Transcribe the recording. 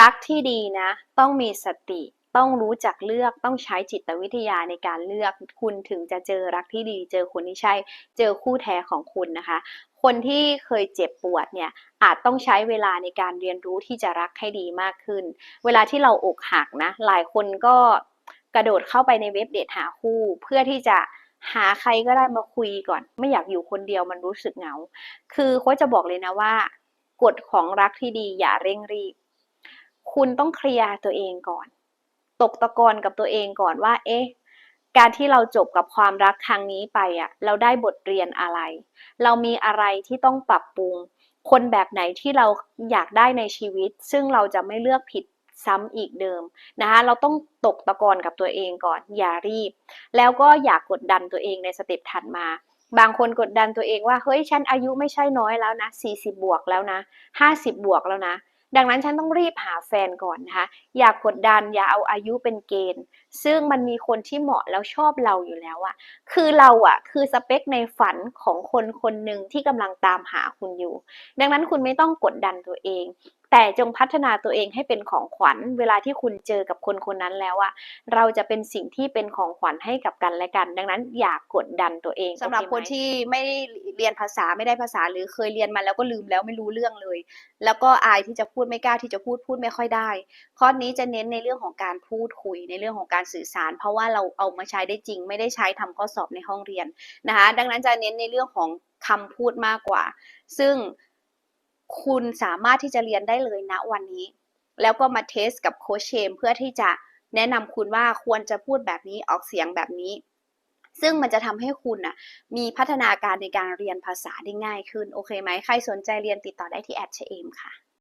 รักที่ดีนะ ต้องมีสติ ต้องรู้จักเลือกต้องใช้จิตวิทยาในการเลือก คุณถึงจะเจอรักที่ดี เจอคนที่ใช่ เจอคู่แท้ของคุณนะคะ คนที่เคยเจ็บปวดเนี่ยอาจต้องใช้เวลาในการเรียนรู้ที่จะรักให้ดีมากขึ้น เวลาที่เราอกหักนะ หลายคนก็กระโดดเข้าไปในเว็บเดทหาคู่ เพื่อที่จะหาใครก็ได้มาคุยก่อน ไม่อยากอยู่คนเดียวมันรู้สึกเหงา คือโค้ชจะบอกเลยนะว่า กฎของรักที่ดีอย่าเร่งรีบ คุณต้องเคลียร์ตัวเองก่อน ตกตะกอนกับตัวเองก่อนว่า เอ๊ะ การที่เราจบกับความรักครั้งนี้ไปอะเราได้บทเรียนอะไร เรามีอะไรที่ต้องปรับปรุง คนแบบไหนที่เราอยากได้ในชีวิต ซึ่งเราจะไม่เลือกผิดซ้ำอีกเดิมนะคะเราต้องตกตะกอนกับตัวเองก่อน อย่ารีบ แล้วก็อย่ากกดดันตัวเองในสเต็ปถัดมา บางคนกดดันตัวเองว่าเฮ้ยฉันอายุไม่ใช่น้อยแล้วนะ40บวกแล้วนะ50บวกแล้วนะ ดังนั้นฉันต้องรีบหาแฟนก่อนนะคะอย่ากกดดันอย่าเอาอายุเป็นเกณฑ์ ซึ่งมันมีคนที่เหมาะแล้วชอบเราอยู่แล้วอะคือเราอะคือสเปคในฝันของคนคนหนึ่งที่กำลังตามหาคุณอยู่ ดังนั้นคุณไม่ต้องกดดันตัวเอง แต่จงพัฒนาตัวเองให้เป็นของขวัญ เวลาที่คุณเจอกับคนคนนั้นแล้วอะเราจะเป็นสิ่งที่เป็นของขวัญให้กับกันและกัน ดังนั้นอย่ากกดดันตัวเองสำหรับคนที่ไม่ เรียนภาษาไม่ได้ภาษาหรือเคยเรียนมาแล้วก็ลืมแล้วไม่รู้เรื่องเลย แล้วก็อายที่จะพูดไม่กล้าที่จะพูดพูดไม่ค่อยได้ ข้อนี้จะเน้นในเรื่องของการพูดคุยในเรื่องของการสื่อสาร เพราะว่าเราเอามาใช้ได้จริง ไม่ได้ใช้ทำข้อสอบในห้องเรียนนะคะดังนั้นจะเน้นในเรื่องของคำพูดมากกว่า ซึ่งคุณสามารถที่จะเรียนได้เลยณวันนี้ แล้วก็มาเทสกับโคชเชมเพื่อที่จะแนะนำคุณว่าควรจะพูดแบบนี้ออกเสียงแบบนี้ ซึ่งมันจะทำให้คุณน่ะมีพัฒนาการในการเรียนภาษาได้ง่ายขึ้น โอเคไหม ใครสนใจเรียนติดต่อได้ที่แอดเชเอมค่ะ